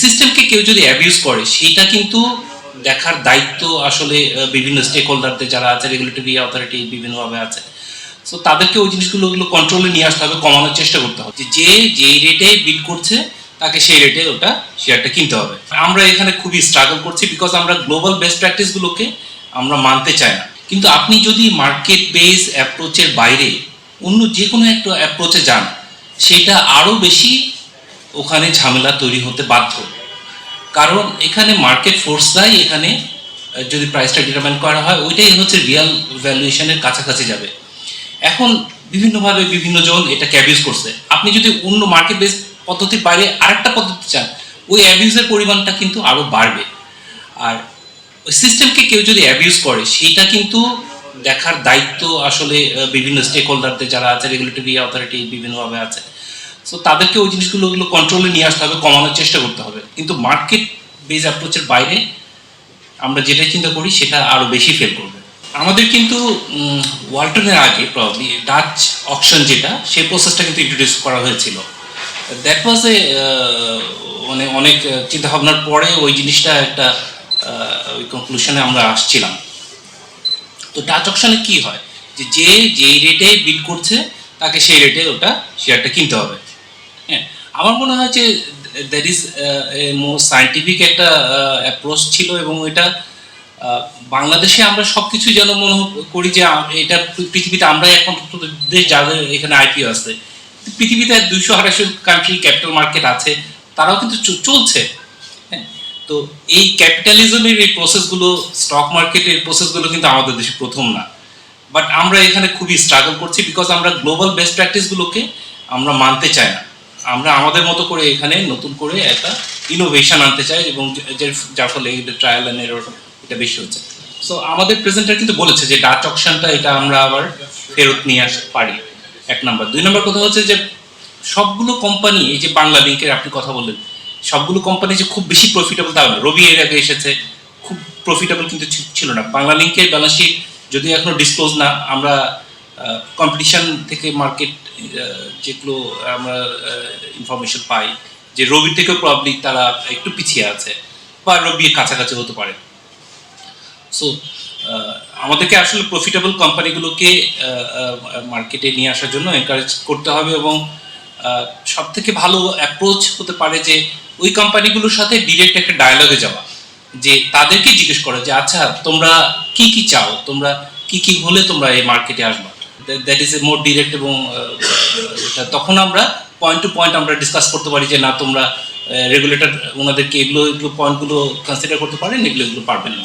সিস্টেমকে কেউ যদি অ্যাবিউজ করে, সেইটা কিন্তু দেখার দায়িত্ব আসলে বিভিন্ন স্টেক হোল্ডারদের যারা আছে রেগুলেটরি অথরিটি বিভিন্নভাবে আছে। সো তাদেরকে ওই জিনিসগুলো, ওগুলো কন্ট্রোলে নিয়ে আসতে হবে, কমানোর চেষ্টা করতে হবে। যে যে রেটে বিড করছে, তাকে সেই রেটে ওটা শেয়ারটা কিনতে হবে। আমরা এখানে খুবই স্ট্রাগল করছি বিকজ আমরা গ্লোবাল বেস্ট প্র্যাকটিসগুলোকে আমরা মানতে চাই না। কিন্তু আপনি যদি মার্কেট বেস অ্যাপ্রোচের বাইরে অন্য যে কোনো একটা অ্যাপ্রোচে যান, সেটা আরও বেশি ওখানে ঝামেলা তৈরি হতে বাধ্য। কারণ এখানে মার্কেট ফোর্সটাই এখানে যদি প্রাইসটা ডিটারমাইন করা হয়, ওইটাই হচ্ছে রিয়াল ভ্যালুয়েশনের কাছাকাছি যাবে। এখন বিভিন্নভাবে বিভিন্ন জন এটা অ্যাবিউজ করছে? আপনি যদি অন্য মার্কেট বেস পদ্ধতির বাইরে আরেকটা পদ্ধতি চান, ওই অ্যাবিউজের পরিমাণটা কিন্তু আরও বাড়বে। আর সিস্টেমকে কেউ যদি অ্যাবিউজ করে, সেইটা কিন্তু দেখার দায়িত্ব আসলে বিভিন্ন স্টেক হোল্ডারদের যারা আছে রেগুলেটরি অথরিটি বিভিন্নভাবে আছে। সো তাদেরকে ওই জিনিসগুলো ওগুলো কন্ট্রোলে নিয়ে আসতে হবে, কমানোর চেষ্টা করতে হবে। কিন্তু মার্কেট বেজ অ্যাপ্রোচের বাইরে আমরা যেটা চিন্তা করি, সেটা আরও বেশি ফেল করবে। আমাদের কিন্তু ওয়ালটনের আগে প্রবলি ডাচ অকশন যেটা, সেই প্রসেসটা কিন্তু ইন্ট্রোডিউস করা হয়েছিল। দ্যাট ওয়াজ এ মানে অনেক চিন্তা ভাবনার পরে ওই জিনিসটা একটা ওই কনক্লুশনে আমরা আসছিলাম। তো ডাচ অকশনে কি হয়? যে যে, যেই রেটে বিড করছে, তাকে সেই রেটে ওটা শেয়ারটা কিনতে হবে। হ্যাঁ আমার মনে হয় যে দ্যাট ইজ মোর সায়েন্টিফিক একটা অ্যাপ্রোচ ছিল এবং এটা বাংলাদেশে আমরা সব কিছু যেন মনে করি যে এটা পৃথিবীতে আমরা একমাত্র দেশ যাদের এখানে আইপিও আছে। পৃথিবীতে দুইশো আড়াইশো কান্ট্রি ক্যাপিটাল মার্কেট আছে, তারাও কিন্তু চলছে। হ্যাঁ তো এই ক্যাপিটালিজমের এই প্রসেসগুলো স্টক মার্কেটের প্রসেসগুলো কিন্তু আমাদের দেশে প্রথম না। বাট আমরা এখানে খুবই স্ট্রাগল করছি বিকজ আমরা গ্লোবাল বেস্ট প্র্যাকটিসগুলোকে আমরা মানতে চাই না। আমরা আমাদের মতো করে এখানে নতুন করে একটা ইনোভেশন আনতে চাই এবং যার ফলে ট্রায়াল অ্যান্ড এরর এটা বেশি হচ্ছে। সো আমাদের প্রেজেন্টার কিন্তু বলেছে যে ডাচ অকশনটা এটা আমরা আবার ফেরত নিয়ে আসতে পারি। এক নম্বর। দুই নম্বর কথা হচ্ছে যে সবগুলো কোম্পানি এই যে বাংলা লিঙ্কের আপনি কথা বললেন, সবগুলো কোম্পানি যে খুব বেশি প্রফিটেবল তাও না। রবি এর আগে এসেছে, খুব প্রফিটেবল কিন্তু ছিল না। বাংলা লিঙ্কের ব্যালেন্স শিট যদিও এখনও ডিসক্লোজ না, আমরা কম্পিটিশন থেকে মার্কেট যেগুলো আমরা ইনফরমেশন পাই, যে রবি থেকেও প্রবলি তারা একটু পিছিয়ে আছে বা রবির কাছাকাছি হতে পারে। সো আমাদেরকে আসলে প্রফিটেবল কোম্পানিগুলোকে মার্কেটে নিয়ে আসার জন্য এনকারেজ করতে হবে এবং সব থেকে ভালো অ্যাপ্রোচ হতে পারে যে ওই কোম্পানিগুলোর সাথে ডিরেক্ট একটা ডায়ালগে যাওয়া। যে তাদেরকে জিজ্ঞেস করা যে আচ্ছা তোমরা কি কি চাও? তোমরা কি কি হলে তোমরা এই মার্কেটে আসবা? That is a more direct এবং তখন আমরা পয়েন্ট টু পয়েন্ট আমরা ডিসকাস করতে পারি যে না, তোমরা রেগুলেটর ওনাদেরকে এগুলো এগুলো পয়েন্টগুলো কনসিডার করতে পারেন, এগুলো এগুলো পারবেন না।